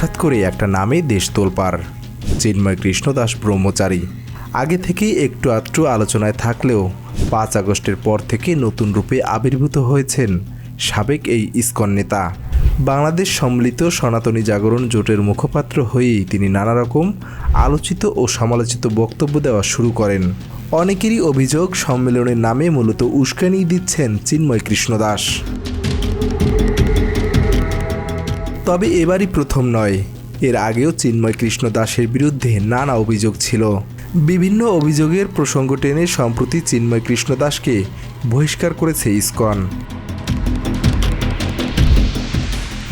হঠাৎ করে একটা নামে দেশ তোলপার চিন্ময় কৃষ্ণদাস ব্রহ্মচারী। আগে থেকেই একটু আধটু আলোচনায় থাকলেও পাঁচ আগস্টের পর থেকে নতুন রূপে আবির্ভূত হয়েছেন সাবেক এই ইস্কন নেতা। বাংলাদেশ সম্মিলিত সনাতনী জাগরণ জোটের মুখপাত্র হয়েই তিনি নানা রকম আলোচিত ও সমালোচিত বক্তব্য দেওয়া শুরু করেন। অনেকেরই অভিযোগ সম্মেলনের নামে মূলত উস্কানি দিচ্ছেন চিন্ময় কৃষ্ণদাস তবে এবারই প্রথম নয়। এর আগেও চিন্ময় কৃষ্ণ দাসের বিরুদ্ধে নানা অভিযোগ ছিল। বিভিন্ন অভিযোগের প্রসঙ্গ টেনে সম্প্রতি চিন্ময় কৃষ্ণ দাসকে বহিষ্কার করেছে ইসকন।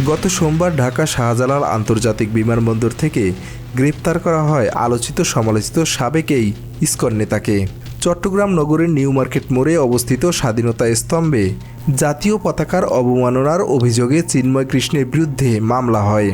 গত সোমবার ঢাকা শাহজালাল আন্তর্জাতিক বিমানবন্দর থেকে গ্রেপ্তার করা হয় আলোচিত সমালোচিত সাবেক এই ইসকন নেতাকে। চট্টগ্রাম নগরের নিউ মার্কেট মোড়ে অবস্থিত স্বাধীনতা স্তম্ভে জাতীয় পতাকার অবমাননার অভিযোগে চিন্ময় কৃষ্ণের বিরুদ্ধে মামলা হয়।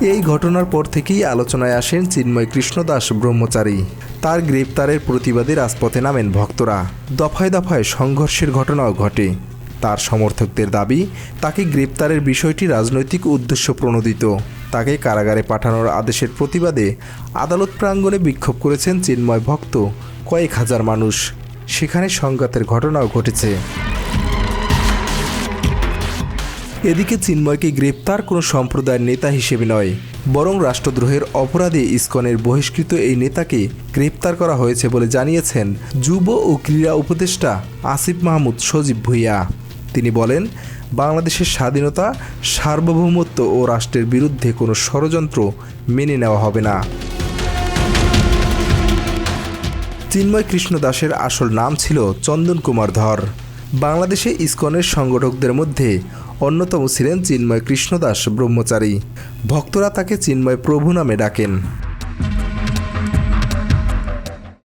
এই ঘটনার পর থেকেই আলোচনায় আসেন চিন্ময় কৃষ্ণদাস ব্রহ্মচারী। তার গ্রেপ্তারের প্রতিবাদে রাজপথে নামেন ভক্তরা। দফায় দফায় সংঘর্ষের ঘটনাও ঘটে। তার সমর্থকদের দাবি, তাকে গ্রেপ্তারের বিষয়টি রাজনৈতিক উদ্দেশ্য প্রণোদিত। তাকে কারাগারে পাঠানোর আদেশের প্রতিবাদে আদালত প্রাঙ্গণে বিক্ষোভ করেছেন চিন্ময় ভক্ত কয়েক হাজার মানুষ। সেখানে সংঘাতের ঘটনাও ঘটেছে। এদিকে চিন্ময়কে গ্রেপ্তার কোনো সম্প্রদায়ের নেতা হিসেবে নয়, বরং রাষ্ট্রদ্রোহের অপরাধে ইসকনের বহিষ্কৃত এই নেতাকে গ্রেপ্তার করা হয়েছে বলে জানিয়েছেন যুব ও ক্রীড়া উপদেষ্টা আসিফ মাহমুদ সজীব ভুইয়া। তিনি বলেন, বাংলাদেশের স্বাধীনতা, সার্বভৌমত্ব ও রাষ্ট্রের বিরুদ্ধে কোনো ষড়যন্ত্র মেনে নেওয়া হবে না। চিন্ময় কৃষ্ণ দাসের আসল নাম ছিল চন্দন কুমার ধর। বাংলাদেশে ইস্কনের সংগঠকদের মধ্যে অন্যতম ছিলেন চিন্ময় কৃষ্ণদাস ব্রহ্মচারী। ভক্তরা তাকে চিন্ময় প্রভু নামে ডাকেন।